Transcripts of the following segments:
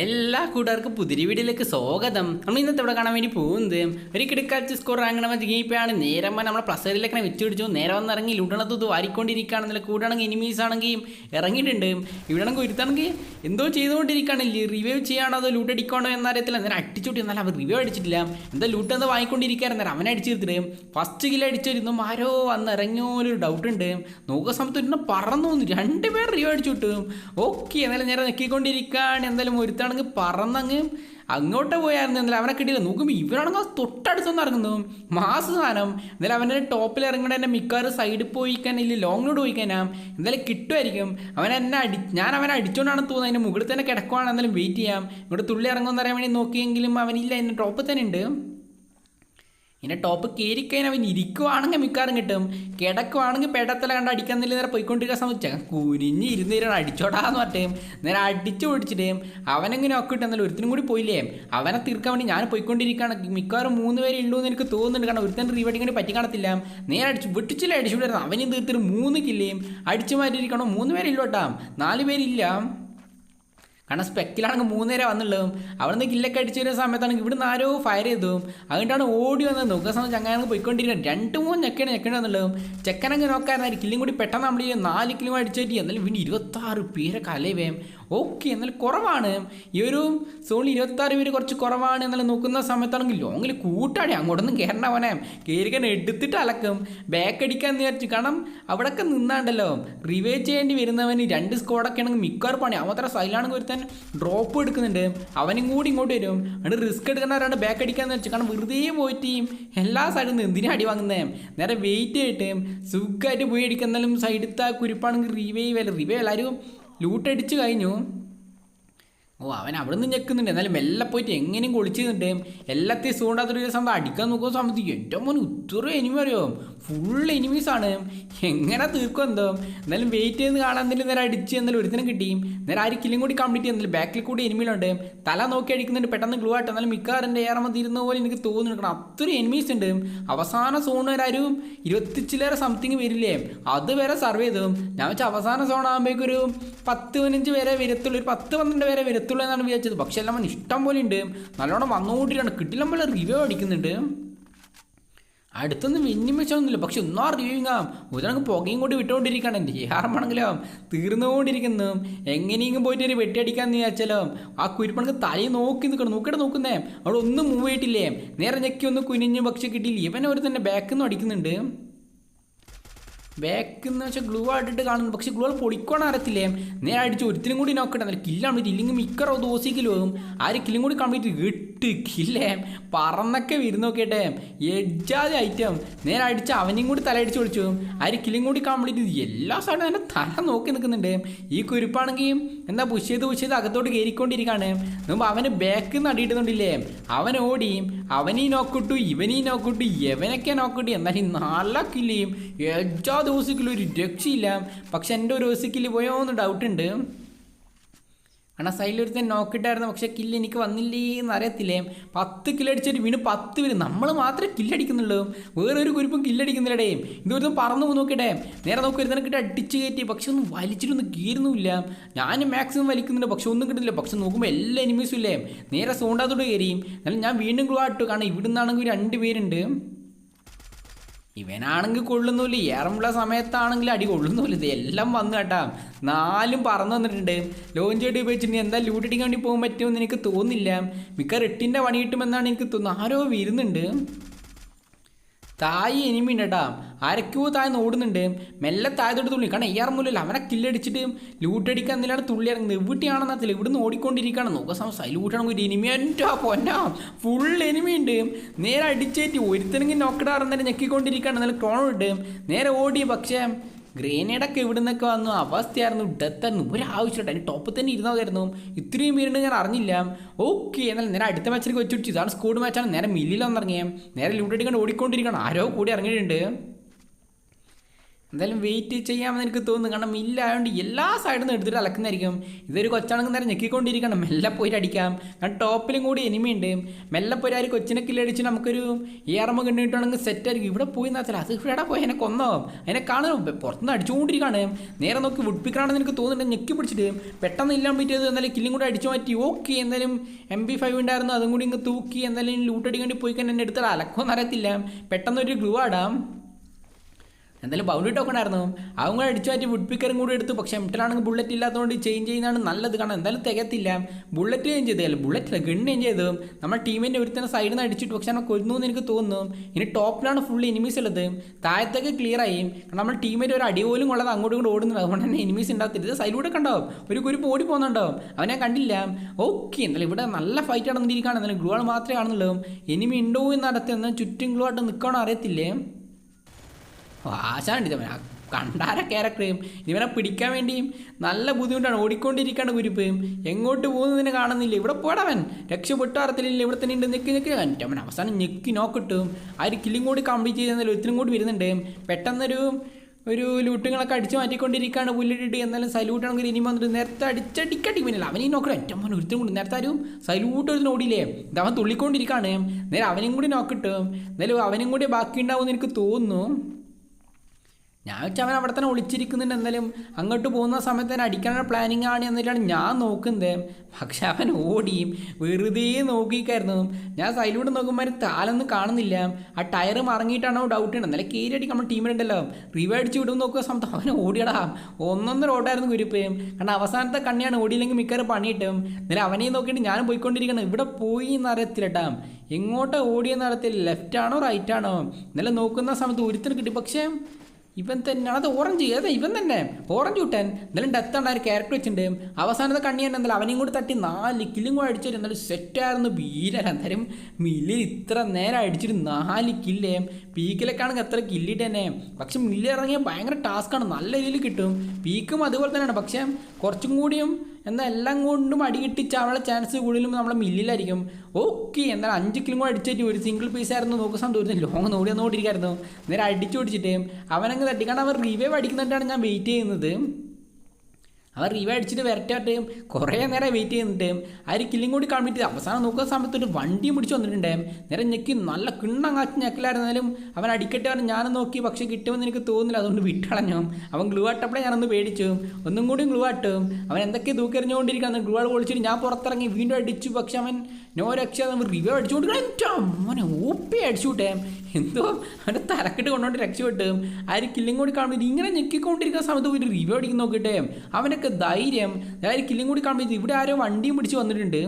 എല്ലാ കൂട്ടുകാർക്കും പുതിരി വീഡിയോയിലേക്ക് സ്വാഗതം. നമ്മൾ ഇന്നത്തെ ഇവിടെ കാണാൻ വേണ്ടി പോകുന്നത് ഒരു കിടക്കാച്ച് സ്കോർ റാങ്കണ ജീപ്പാണ് നേരം വന്ന് പ്ലസ് പ്ലസറിലേക്ക് വെച്ച് പിടിച്ചു. നേരെ വന്ന് ഇറങ്ങി ലൂട്ടണത്ത് വാരിക്കൊണ്ടിരിക്കുകയാണെന്നില്ല കൂടാണെങ്കിൽ എനിമീസ് ആണെങ്കിൽ ഇറങ്ങിയിട്ടുണ്ട്. ഇവിടെ ആണെങ്കിൽ ഒരുത്താണെങ്കിൽ എന്തോ ചെയ്തുകൊണ്ടിരിക്കുകയാണ്. റിവ്യൂ ചെയ്യാണോ അതോ ലൂട്ട് അടിക്കണോ എന്നറിയത്തില്ല നേരെ അടിച്ചോട്ടി എന്നാൽ അവർ റിവ്യൂ അടിച്ചിട്ടില്ല. എന്താ ലൂട്ട് എന്താ വാങ്ങിക്കൊണ്ടിരിക്കുകയാണ്. നേരം അവനെ അടിച്ചെടുത്തിട്ട് ഫസ്റ്റ് കിലോ അടിച്ചിരുന്നു ആരോ അന്ന് ഇറങ്ങിയോ ഒരു ഡൗട്ട് ഉണ്ട്. നോക്കുന്ന സമയത്ത് ഒരെണ്ണം പറന്നു വന്നു. രണ്ടുപേർ റിവ്യൂ അടിച്ചു കിട്ടും ഓക്കെ എന്നാലും നേരെ നിൽക്കിക്കൊണ്ടിരിക്കുകയാണ് എന്തായാലും ഒരുത്താണെങ്കിൽ പറന്നങ്ങ് അങ്ങോട്ട് പോയായിരുന്നു. എന്നാലും അവനെ കിട്ടിയില്ല. നോക്കുമ്പോൾ ഇവരാണെങ്കിൽ തൊട്ടടുത്തൊന്നും ഇറങ്ങുന്നു മാസ് സാധനം. എന്നാലും അവന്റെ ടോപ്പിൽ ഇറങ്ങണ എന്നെ മിക്കവാറും സൈഡിൽ പോയി കഴിഞ്ഞാൽ ലോങ്ങിലോട്ട് പോയി കഴിഞ്ഞാൽ എന്തായാലും കിട്ടുമായിരിക്കും. അവൻ എന്നെ അടി ഞാൻ അവനെ അടിച്ചുകൊണ്ടാണ് തോന്നുന്നത്. അതിന്റെ മുകളിൽ തന്നെ കിടക്കുവാണ് വെയിറ്റ് ചെയ്യാം. ഇവിടെ തുള്ളി ഇറങ്ങുമെന്ന് അറിയാൻ വേണ്ടി നോക്കിയെങ്കിലും അവനില്ല. എന്റെ ടോപ്പിൽ തന്നെ ഉണ്ട്. ഇങ്ങനെ ടോപ്പ് കയറിക്കഴിഞ്ഞാൽ അവൻ ഇരിക്കുവാണെങ്കിൽ മിക്കാറും കിട്ടും. കിടക്കുവാണെങ്കിൽ പെടത്തല കണ്ട് അടിക്കുന്നില്ല നേരെ പോയിക്കൊണ്ടിരിക്കാൻ സംബന്ധിച്ച കുനിഞ്ഞ് ഇരുന്നേരാണ് അടിച്ചോടാന്ന് പറഞ്ഞിട്ട് നേരെ അടിച്ചു പൊടിച്ചിട്ടേം അവനെങ്ങനെ ഒക്കെ ഇട്ട് എന്നാലും ഒരുത്തിനും കൂടി പോയില്ലേ? അവനെ തീർക്കാൻ വേണ്ടി ഞാൻ പോയിക്കൊണ്ടിരിക്കുകയാണ്. മിക്കവാറും മൂന്ന് പേര് ഉള്ളൂ എന്ന് എനിക്ക് തോന്നുന്നുണ്ട്. കാരണം ഒരുത്തൻ റീവെഡിങ് വേണ്ടി പറ്റി കാണത്തില്ല. നേരെ അടിച്ചു വെട്ടിച്ചില്ല അടിച്ചു വിടായിരുന്നു അവനും തീർത്തിട്ട് മൂന്ന് കില്ലേയും അടിച്ചു മാറ്റിയിരിക്കണം. മൂന്ന് പേരില്ലോട്ടാം നാല് പേരില്ല. കാരണം സ്പെക്കിലാണെങ്കിൽ മൂന്നേരെ വന്നുള്ളതും. അവിടെ നിന്ന് കില്ലൊക്കെ അടിച്ചു വരുന്ന സമയത്താണെങ്കിൽ ഇവിടുന്ന് ആരോ ഫയർ ചെയ്തതും. അതുകൊണ്ടാണ് ഓടി വന്നത്. നോക്കുന്ന സമയത്ത് ചങ്ങാനങ്ങൾ പോയിക്കൊണ്ടിരിക്കുന്നത്. രണ്ട് മൂന്ന് ഞെക്കണ ഞെക്കണ വന്നുള്ളതും. ചെക്കനങ്ങ് നോക്കാറുണ്ടായി കില്ലും കൂടി പെട്ടെന്ന് നമ്മൾ ഈ നാല് കിലോ അടിച്ചിട്ട് എന്നാലും പിന്നെ ഇരുപത്താറ് പേരെ കലവേം ഓക്കെ എന്നാലും കുറവാണ്. ഈ ഒരു സോണിൽ ഇരുപത്താറ് പേര് കുറച്ച് കുറവാണ് എന്നാലും നോക്കുന്ന സമയത്താണെങ്കിൽ ലോങ്ങിൽ കൂട്ടാടി. അങ്ങോട്ടൊന്നും കയറണ പോനെ കയറിക്കാൻ എടുത്തിട്ട് അലക്കും. ബാക്ക് അടിക്കാൻ വിചാരിച്ചു. കാരണം അവിടെയൊക്കെ നിന്നാണ്ടല്ലോ. റിവേ ചെയ്യേണ്ടി വരുന്നവന് രണ്ട് സ്കോഡൊക്കെ ആണെങ്കിൽ മിക്കവാറും പണി. അവത്ര സൈലാണെങ്കിൽ ഒരുത്തൻ ഡ്രോപ്പ് എടുക്കുന്നുണ്ട്. അവനും കൂടി ഇങ്ങോട്ട് വരും. അവിടെ റിസ്ക് എടുക്കുന്നവരാണ് ബാക്ക് അടിക്കാന്ന് വെച്ചു കാരണം വെറുതെ പോയിട്ട് എല്ലാ നിന്ന് എന്തിനാ അടി വാങ്ങുന്നേ? നേരെ വെയിറ്റ് ചെയ്തിട്ട് സുഖമായിട്ട് പോയി അടിക്കുന്നാലും സൈഡത്തെ കുരിപ്പാണെങ്കിൽ റിവേ വല്ല റിവേ എല്ലാവരും ലൂട്ടടിച്ച് കഴിഞ്ഞു. ഓ അവൻ അവിടെ നിന്ന് ഞെക്കുന്നുണ്ട്. എന്നാലും മെല്ലെ പോയിട്ട് എങ്ങനെയും കൊളിച്ചിരുന്നുണ്ട് എല്ലാത്തെയും സൂണ്ടാത്തൊരു ദിവസം അടിക്കാൻ നോക്കുക സമ്മതിക്കും എന്റെ മോൻ ഉത്തര എനിമി അറിയോ? ഫുൾ എനിമീസ് ആണ്. എങ്ങനെ തീർക്കും എന്തോ? എന്നാലും വെയിറ്റ് ചെയ്ത് കാണാൻ എന്തെങ്കിലും നേരെ അടിച്ച് എന്നാലും ഒരുത്തിനും കിട്ടി. നേരെ ആര് കില്ലും കൂടി കംപ്ലീറ്റ് ചെയ്യുന്നില്ല ബാക്കിൽ കൂടി എനിമിയിലുണ്ട് തല നോക്കി അടിക്കുന്നുണ്ട്. പെട്ടെന്ന് ഗ്ലൂ ആയിട്ട്. എന്നാലും മിക്കാറിന്റെ ഏറെ തീരുന്ന പോലെ എനിക്ക് തോന്നുന്നു. അത്ര എനിമീസ് ഉണ്ട്. അവസാന സോൺ വരെ ഒരു ഇരുപത്തിച്ചിലേറെ സംതിങ് വരില്ലേ? അത് വരെ സർവ് ചെയ്തു. ഞാൻ വെച്ചാൽ അവസാന സോൺ ആകുമ്പോഴേക്കൊരു പത്ത് പതിനഞ്ച് വരെ വരത്തുള്ളൂ. ഒരു പത്ത് പന്ത്രണ്ട് വരെ വരത്തുള്ളൂ. എന്നാണ് വിചാരിച്ചത്. പക്ഷെ എല്ലാം അവൻ ഇഷ്ടം പോലെ ഉണ്ട്. നല്ലോണം വന്നുകൊണ്ടിരിക്കുകയാണ് കിട്ടില്ല പോലെ റിവ്യൂ അടിക്കുന്നുണ്ട്. അടുത്തൊന്നും വെന്നിമിച്ചൊന്നുമില്ല പക്ഷെ ഒന്നാ റിവ്യൂങ് ആവും ഉദാഹരണം പുകയും കൂടി വിട്ടുകൊണ്ടിരിക്കുകയാണ്. എന്റെ ആറുമാണെങ്കിലോ തീർന്നുകൊണ്ടിരിക്കുന്നു. എങ്ങനെയെങ്കിലും പോയിട്ട് ഒരു വെട്ടിയടിക്കാന്ന് വിചാരിച്ചാലോ? ആ കുരുപ്പണക്ക് തലയിൽ നോക്കി നിൽക്കണം. നോക്കിയിട്ട് നോക്കുന്നേ. അവിടെ ഒന്നും മൂവ് ആയിട്ടില്ലേ നേരെ ഞെക്കി ഒന്ന് കുനിഞ്ഞ് പക്ഷെ കിട്ടിയില്ല. ഇവൻ തന്നെ ബാക്കിൽ നിന്ന് അടിക്കുന്നുണ്ട്. ബാക്ക് എന്ന് വെച്ചാൽ ഗ്ലൂ ആയിട്ടിട്ട് കാണുന്നു. പക്ഷെ ഗ്ലൂ പൊളിക്കോണം അറിയത്തില്ലേ? നേരെ അടിച്ച് ഒരുത്തിനും കൂടി നോക്കട്ടെ കില്ലാണ് ഇല്ലെങ്കിൽ മിക്കറോ ദോശ ആ ഒരു കില്ലും കൂടി കംപ്ലീറ്റ് കില്ലേ പറന്നൊക്കെ വിരുന്ന് നോക്കിയിട്ടെ എജ്ജാതി ഐറ്റം നേരെ അടിച്ച് അവനെയും കൂടി തല അടിച്ച് വിളിച്ചു. ആര് കില്ലും കൂടി കംപ്ലീറ്റ് ചെയ്തു എല്ലാ സൈഡും എന്റെ തല നോക്കി നിൽക്കുന്നുണ്ട്. ഈ കുരുപ്പാണെങ്കിൽ എന്താ പുഷ് ചെയ്ത് പുഷ് ചെയ്ത് അകത്തോട്ട് കയറിക്കൊണ്ടിരിക്കുകയാണ്. മുമ്പ് അവന് ബാക്കിൽ നിന്ന് അടിയിട്ടുന്നുണ്ടില്ലേ അവൻ ഓടി. അവനീ നോക്കിട്ടു ഇവനീ നോക്കിട്ടു ഇവനൊക്കെ നോക്കിട്ടു. എന്നാലും നല്ല കില്ലിയും എല്ലാ ദിവസത്തിൽ ഒരു രക്ഷയില്ല. പക്ഷെ എന്റെ ഒരു ദിവസക്കിൽ പോയോ എന്ന് ഡൗട്ട് ഉണ്ട്. കാരണം സൈഡിലൊരുത്തൻ നോക്കിയിട്ടായിരുന്നു പക്ഷേ കില്ല് എനിക്ക് വന്നില്ലേ എന്ന് അറിയത്തില്ലേ? പത്ത് കില്ലടിച്ചിട്ട് വീണ് പത്ത് പേര്. നമ്മൾ മാത്രമേ കില്ലടിക്കുന്നുള്ളൂ വേറെ ഒരു കുരിപ്പും കില്ലടിക്കുന്നില്ലടേ ഇതൊരു പറന്നു പോയി നോക്കിയിട്ടെ. നേരെ നോക്കി ഒരുത്തനെ കിട്ടി അടിച്ച് കയറ്റി. പക്ഷെ ഒന്നും വലിച്ചിട്ടൊന്നും കീറുന്നുമില്ല ഞാൻ മാക്സിമം വലിക്കുന്നുണ്ട്. പക്ഷെ ഒന്നും കിട്ടുന്നില്ല. പക്ഷെ നോക്കുമ്പോൾ എല്ലാ എനിമീസും ഇല്ലേ? നേരെ സോണ്ടാത്തോട്ട് കയറിയും എന്നാലും ഞാൻ വീണ്ടും ഗ്ലോ ആട്ടു. കാരണം ഇവിടുന്നാണെങ്കിൽ രണ്ട് പേരുണ്ട്. ഇവനാണെങ്കിൽ കൊള്ളുന്നില്ല ഏറമുള്ള സമയത്താണെങ്കിൽ അടി കൊള്ളുന്നില്ല ഇത് എല്ലാം വന്നു കേട്ടാ. നാലും പറന്നു വന്നിട്ടുണ്ട്. ലോഞ്ച് ചെയ്ത് ഉപയോഗിച്ചിട്ട് എന്താ ലൂട്ടടിക്കാൻ വേണ്ടി പോകാൻ പറ്റുമെന്ന് എനിക്ക് തോന്നുന്നില്ല മിക്ക റെട്ടിന്റെ പണി കിട്ടുമെന്നാണ് എനിക്ക് തോന്നുന്നത്. ആരോ വരുന്നുണ്ട്. തായി എനിമി ഉണ്ട് കേട്ടാ ആരൊക്കെയോ താഴ്ന്ന് ഓടുന്നുണ്ട്. മെല്ലെ താഴത്തോട്ട് തുള്ളി. കാരണം ഇയാർ മൂലം അവനെ കില്ലടിച്ചിട്ട് ലൂട്ടടിക്കാൻ എന്തിനാണ് തുള്ളി ഇറങ്ങുന്നത്? അറിയില്ല ഇവിടുന്ന് ഓടിക്കൊണ്ടിരിക്കുകയാണ്. നോക്കുക സമയം. ലൂട്ടാണെങ്കിൽ എനിമി എന്റെ പൊന്നാ. ഫുൾ എനിമി ഉണ്ട്. നേരെ അടിച്ചേറ്റി ഒരുത്തനെങ്കിൽ നോക്കിടാറുന്നേരം ഞെക്കിക്കൊണ്ടിരിക്കുകയാണ്. നല്ല ക്രോണുണ്ട് നേരെ ഓടി. പക്ഷേ ഗ്രേനേഡൊക്കെ ഇവിടെ നിന്നൊക്കെ വന്നു. അവസ്ഥയായിരുന്നു ഡെത്തായിരുന്നു ഒരാവശ്യമായിട്ട് അതിന് ടോപ്പിൽ തന്നെ ഇരുന്നതായിരുന്നു. ഇത്രയും പേരുണ്ട് ഞാൻ അറിഞ്ഞില്ല. ഓക്കെ എന്നാൽ നേരെ അടുത്ത മാച്ചിലേക്ക് വെച്ചിട്ട് ഇതാണ് സ്കൂഡ് മാച്ചാണ് നേരെ മില്ലിൽ വന്നിറങ്ങിയത് നേരെ ലൂട്ടടിക്കൊണ്ട് ഓടിക്കൊണ്ടിരിക്കണം ആരോ കൂടി ഇറങ്ങിയിട്ടുണ്ട്. എന്തായാലും വെയിറ്റ് ചെയ്യാമെന്ന് എനിക്ക് തോന്നുന്നു. കാരണം മില്ലായതുകൊണ്ട് എല്ലാ സൈഡിൽ നിന്ന് എടുത്തിട്ട് അലക്കുന്നതായിരിക്കും. ഇതൊരു കൊച്ചാണെങ്കിൽ നേരം ഞെക്കിക്കൊണ്ടിരിക്കണം. മെല്ലെ പോയിട്ട് അടിക്കാം. കാരണം ടോപ്പിലും കൂടി എനിമി ഉണ്ട്. മെല്ലെ പോയി ആര് കൊച്ചിനെ കില്ലടിച്ച് നമുക്കൊരു ഏറമ്മ കണ്ടിട്ടാണെങ്കിൽ സെറ്റ് ആയിരിക്കും. ഇവിടെ പോയി എന്നാച്ചാൽ അത് ഇവിടെ പോയി? എന്നെ കൊന്നോ? അതിനെ കാണും. പുറത്തുനിന്ന് അടിച്ചുകൊണ്ടിരിക്കുകയാണ്. നേരെ നോക്കി വുഡ്പിക്കാണെന്ന് എനിക്ക് തോന്നുന്നുണ്ട്. ഞെക്കി പിടിച്ചിട്ട് പെട്ടെന്ന് ഇല്ലാൻ പറ്റിയത് എന്നാലും കില്ലും കൂടെ അടിച്ചു മാറ്റി. ഓക്കെ എന്തായാലും എം ബി ഫൈവ് ഉണ്ടായിരുന്നു. അതും കൂടി ഇങ്ങ് തൂക്കി എന്തായാലും ലൂട്ടടിക്കേണ്ടി പോയി കഴിഞ്ഞാൽ എന്നെ എടുത്താൽ അലക്കോന്ന് അറിയത്തില്ല. പെട്ടെന്ന് ഒരു ഗ്ലൂ ആടാം. എന്തായാലും ബൗണ്ടറി ടോക്കൺ ആയിരുന്നു. കൂടെ അടിച്ചു മാറ്റി വുഡ് പിക്കറും കൂടി എടുത്തു. പക്ഷേ എംട്ടിലാണെങ്കിൽ ബുള്ളറ്റ് ഇല്ലാത്തതുകൊണ്ട് ചേഞ്ച് ചെയ്യുന്നതാണ് നല്ലത്. കാരണം എന്തായാലും തികത്തില്ല ബുള്ളറ്റ് ചേഞ്ച് ചെയ്തല്ല ബുള്ളറ്റ് ഗണ്ണ് ചേഞ്ച് ചെയ്തു. നമ്മുടെ ടീമിന്റെ ഒരുത്തന്നെ സൈഡിൽ നിന്ന് അടിച്ചിട്ട് പക്ഷേ നമ്മൾ കൊല്ലുന്നു എന്ന് എനിക്ക് തോന്നുന്നു. ഇനി ടോപ്പിലാണ് ഫുൾ എനിമീസ് ഉള്ളത്. താഴത്തേക്ക് ക്ലിയർ ആയി. കാരണം നമ്മൾ ടീമിന്റെ ഒരു അടി പോലും കൊള്ളാതെ അങ്ങോട്ടും ഇങ്ങോട്ട് ഓടുന്നുണ്ട്. അതുകൊണ്ട് തന്നെ എനിമീസ് ഉണ്ടാകത്തില്ല. സൈഡിലൂടെ കണ്ടാവും ഒരു കുരുപ്പ് ഓടി പോകുന്നുണ്ടാവും. അവനെ കണ്ടില്ല. ഓക്കെ എന്തായാലും ഇവിടെ നല്ല ഫൈറ്റ് നടന്നിരിക്കുകയാണ്. എന്നാലും ഗ്ലൂ മാത്രമേ കാണുന്നുള്ളൂ. എനിമി ഉണ്ടോ എന്ന് എന്നാൽ ചുറ്റും ഗ്ലൂ ആയിട്ട് നിൽക്കണോ അറിയത്തില്ലേ? ആശാണ്ട് ഇതവൻ കണ്ടാര ക്യാരക്ടറേയും ഇവനെ പിടിക്കാൻ വേണ്ടിയും നല്ല ബുദ്ധിമുട്ടാണ്. ഓടിക്കൊണ്ടിരിക്കുകയാണ് കുരിപ്പ്. എങ്ങോട്ട് പോകുന്നതിനെ കാണുന്നില്ല. ഇവിടെ പോടവൻ രക്ഷപ്പെട്ടു അറത്തില്ല ഇവിടെ തന്നെ ഉണ്ട്. ഞെക്കി ഞെക്കി എന്റെ അവൻ അവസാനം ഞെക്കി നോക്കിട്ടും ആ ഒരു കില്ലും കൂടി കംപ്ലീറ്റ് ചെയ്തെന്നാലും ഒത്തിരി കൂടി വരുന്നുണ്ട്. പെട്ടെന്നൊരു ഒരു ലൂട്ടുകളൊക്കെ അടിച്ചു മാറ്റിക്കൊണ്ടിരിക്കുകയാണ് പുല്ലിട്ടിട്ട്. എന്നാലും സല്യൂട്ട് ആണെങ്കിൽ ഇനി വന്നിട്ട് നേരത്തെ അടിച്ചടിക്കടി പിന്നില്ല അവനീ നോക്കണം ഏറ്റവും മോനെ ഒരുത്തും കൂടി. നേരത്തെ ആരും സല്യൂട്ട് ഒരു ഓടിയില്ലേ ഇത് അവൻ തുള്ളിക്കൊണ്ടിരിക്കുകയാണ്. നേരെ അവനും കൂടി നോക്കിട്ടും എന്നാലും അവനും കൂടി ബാക്കി ഉണ്ടാവുമെന്ന് എനിക്ക് തോന്നുന്നു. ഞാൻ വെച്ചാൽ അവൻ അവിടെ തന്നെ ഒളിച്ചിരിക്കുന്നുണ്ട് എന്തായാലും അങ്ങോട്ട് പോകുന്ന സമയത്ത് തന്നെ അടിക്കാനുള്ള പ്ലാനിങ് ആണ് എന്നിട്ടാണ് ഞാൻ നോക്കുന്നത്. പക്ഷെ അവൻ ഓടിയും വെറുതെ നോക്കിക്കായിരുന്നു. ഞാൻ സൈഡിലൂടെ നോക്കുമ്പോൾ താലൊന്നും കാണുന്നില്ല. ആ ടയർ മറങ്ങിയിട്ടാണോ ഡൗട്ട് ഉണ്ട് എന്നാലും കയറി അടിക്കാൻ നമ്മുടെ ടീമിലുണ്ടല്ലോ റിവൈ അടിച്ച് വിടും നോക്കുക സമയത്ത് അവൻ ഓടിയടാം. ഒന്നൊന്നര ഓട്ടായിരുന്നു കുരിപ്പയും കാരണം അവസാനത്തെ കണ്ണിയാണ് ഓടിയില്ലെങ്കിൽ മിക്കവാറും പണിയിട്ടും. എന്നാലും അവനെ നോക്കിയിട്ട് ഞാനും പോയിക്കൊണ്ടിരിക്കണം ഇവിടെ പോയി എന്നറിയത്തില്ലട്ടാ എങ്ങോട്ടാണ് ഓടിയെന്ന് അറിയത്തില്ല. ലെഫ്റ്റാണോ റൈറ്റ് ആണോ? എന്നാലും നോക്കുന്ന സമയത്ത് ഒരുത്തിന് കിട്ടി. പക്ഷേ ഇവൻ തന്നെ അത് ഓറഞ്ച് അതെ ഇവൻ തന്നെ? ഓറഞ്ച് കൂട്ടൻ എന്നാലും ഡെത്ത് ആണ് ഒരു ക്യാരക്ടർ വെച്ചിട്ടുണ്ട്. അവസാനത്തെ കണ്ണി തന്നെ എന്തായാലും അവനെയും കൂടി തട്ടി നാല് കില്ലും കൂടെ അടിച്ചിട്ട് എന്നാലും സെറ്റായിരുന്നു വീരൻ അന്നേരം മില്ലിൽ ഇത്ര നേരം അടിച്ചിട്ട് നാല് കില്ലേ. പീക്കിലൊക്കെ ആണെങ്കിൽ എത്ര കില്ലിട്ട് തന്നെ പക്ഷെ മില്ലിൽ ഇറങ്ങിയ ഭയങ്കര ടാസ്ക്കാണ് നല്ല രീതിയിൽ കിട്ടും. പീക്കും അതുപോലെ തന്നെയാണ്. പക്ഷേ കുറച്ചും കൂടിയും എന്നാൽ എല്ലാം കൊണ്ടും അടി അവളെ ചാൻസ് കൂടുതലും നമ്മളെ മില്ലിലായിരിക്കും ഓക്കെ എന്നാൽ അഞ്ച് കിലും കൂടെ അടിച്ചിട്ട് ഒരു സിംഗിൾ പീസ് ആയിരുന്നു. നോക്കുന്ന സമയത്ത് ലോങ് നോടി നോടിയിരിക്കായിരുന്നു നേരെ അടിച്ചു പിടിച്ചിട്ട് അവനങ്ങ് തട്ടിക്കാണ്ട് അവർ റിവൈവ് അടിക്കുന്നതായിട്ടാണ് ഞാൻ വെയിറ്റ് ചെയ്യുന്നത്. അവർ റിവ അടിച്ചിട്ട് വരട്ടാട്ട് കുറേ നേരം വെയിറ്റ് ചെയ്യുന്നുണ്ട് ആ ഒരു കില്ലും കൂടി ചെയ്ത്. അവസാനം നോക്കുന്ന സമയത്ത് ഒരു വണ്ടി പിടിച്ച് വന്നിട്ടുണ്ട്. നേരെ ഞെക്കി നല്ല കിണ്ണങ്ങാച്ച് ഞെക്കലായിരുന്നാലും അവൻ അടിക്കട്ടെ പറഞ്ഞ് ഞാനും നോക്കി. പക്ഷേ കിട്ടുമെന്ന് എനിക്ക് തോന്നുന്നില്ല. അതുകൊണ്ട് വിട്ടളഞ്ഞു. അവൻ ഗ്ലൂ ആട്ടപ്പോഴേ ഞാനൊന്ന് പേടിച്ചു. ഒന്നും കൂടി ഗ്ലൂ ആട്ടും. അവൻ എന്തൊക്കെ തൂക്കെറിഞ്ഞുകൊണ്ടിരിക്കുകയാണ് ഗ്ലൂ ആൾ പൊളിച്ചിട്ട് ഞാൻ പുറത്തിറങ്ങി വീണ്ടും അടിച്ചു. പക്ഷെ അവൻ നോ രക്ഷ റിവ്യൂ അടിച്ചുകൊണ്ട് അവനെ അടിച്ചു അടിച്ചുവിട്ടേ എന്തോ അവന്റെ തലക്കെട്ട് കൊണ്ടുകൊണ്ട് രക്ഷപ്പെട്ട്. ആര് കില്ലും കൂടി കാണുമ്പോൾ ഇങ്ങനെ ഞെക്കിക്കൊണ്ടിരിക്കുന്ന സമയത്ത് ഒരു റിവ്യൂ അടിക്കുന്ന നോക്കട്ടെ. അവനൊക്കെ ധൈര്യം. അതായത് കില്ലും കൂടി കാണുമ്പോൾ ഇവിടെ ആരോ വണ്ടിയും പിടിച്ച് വന്നിട്ടുണ്ട്.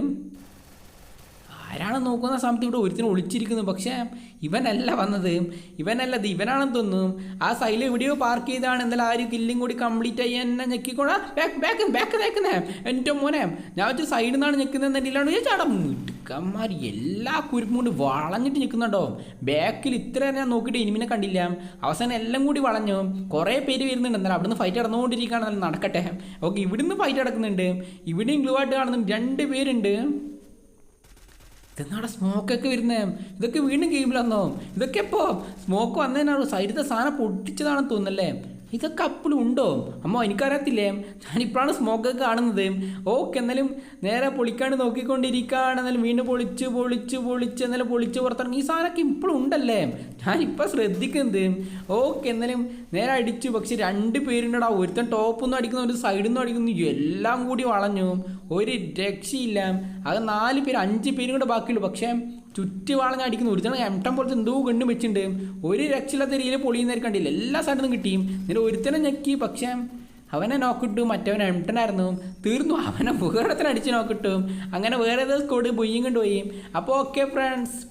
ആരാണ് നോക്കുന്ന സമയത്ത് ഇവിടെ ഒരുത്തിനും ഒളിച്ചിരിക്കുന്നു. പക്ഷേ ഇവനല്ല വന്നത്. ഇവനല്ല ഇത് ഇവനാണെന്ന് തോന്നുന്നു. ആ സൈഡിൽ എവിടെയോ പാർക്ക് ചെയ്താണ് എന്തായാലും ആ ഒരു കില്ലും കൂടി കംപ്ലീറ്റ് ആയി എന്നെ ഞെക്കിക്കോണാ ബാക്ക് ബാക്ക് ബാക്ക് നിൽക്കുന്നേ എന്റെ മോനെ ഞാൻ വെച്ച് സൈഡിൽ നിന്നാണ് ഞെക്കുന്നത് എന്നില്ലാണ്ട് ഞാൻ ചാടാം. മിടുക്കന്മാർ എല്ലാ കുരുപ്പും കൊണ്ട് വളഞ്ഞിട്ട് നിൽക്കുന്നുണ്ടോ ബാക്കിൽ ഇത്ര ഞാൻ നോക്കിയിട്ട് ഇനിമിനെ കണ്ടില്ല. അവസാനം എല്ലാം കൂടി വളഞ്ഞു. കുറേ പേര് വരുന്നുണ്ട്. എന്നാലും അവിടുന്ന് ഫൈറ്റ് നടന്നുകൊണ്ടിരിക്കുകയാണ്. നടക്കട്ടെ. ഓക്കെ ഇവിടുന്ന് ഫൈറ്റ് നടക്കുന്നുണ്ട്. ഇവിടെയും ഗ്ലൂ ആയിട്ട് കാണുന്നുണ്ട്. രണ്ട് പേരുണ്ട്. ഇതെന്നാടെ സ്മോക്കൊക്കെ വരുന്നേ? ഇതൊക്കെ വീണ്ടും ഗെയിമിലെന്നോ ഇതൊക്കെ ഇപ്പോൾ സ്മോക്ക് വന്നതിനാണോ സൈഡിലത്തെ സാധനം പൊട്ടിച്ചതാണെന്ന് തോന്നുന്നല്ലേ? ഇതൊക്കെ അപ്പോഴും ഉണ്ടോ? അമ്മ എനിക്കറിയത്തില്ലേ? ഞാനിപ്പോഴാണ് സ്മോക്കൊക്കെ കാണുന്നത്. ഓക്കെ എന്നാലും നേരെ പൊളിക്കാണ്ട് നോക്കിക്കൊണ്ടിരിക്കുകയാണ് എന്നാലും വീണ്ടും പൊളിച്ച് പൊളിച്ച് പൊളിച്ച് എന്നാലും പൊളിച്ച് പുറത്തിറങ്ങി. ഈ സാധനമൊക്കെ ഇപ്പോഴും ഉണ്ടല്ലേ? ഞാനിപ്പോൾ ശ്രദ്ധിക്കുന്നത്. ഓക്കെ എന്നാലും നേരെ അടിച്ചു. പക്ഷെ രണ്ട് പേരുണ്ടടാ. ഒരുത്തൻ ടോപ്പൊന്നും അടിക്കുന്നു ഒരു സൈഡിൽ നിന്നും അടിക്കുന്നു. എല്ലാം കൂടി വളഞ്ഞു. ഒരു രക്ഷയില്ല. അത് നാല് പേര് അഞ്ച് പേരും കൂടെ ബാക്കിയുള്ളൂ. പക്ഷേ ചുറ്റി വളഞ്ഞ് അടിക്കുന്നു ഒരുത്തണം എംട്ടം പോലത്തെ എന്തോ കണ്ടും വെച്ചിട്ടുണ്ട്. ഒരു രക്ഷയില്ലാത്ത രീതിയിൽ പൊളിയുന്നവർ കണ്ടില്ല. എല്ലാ സ്ഥലത്തും കിട്ടിയും. എന്നിട്ട് ഒരുത്തനെ ഞെക്കി. പക്ഷേ അവനെ നോക്കിട്ടു മറ്റവൻ എംട്ടനായിരുന്നു. തീർന്നു. അവനെ വേറെത്തിന് അടിച്ച് നോക്കിട്ടു അങ്ങനെ വേറെ ഏതോ സ്കോഡ് ബൊയ്യും കൊണ്ടുപോയി. അപ്പോൾ ഓക്കെ ഫ്രണ്ട്സ്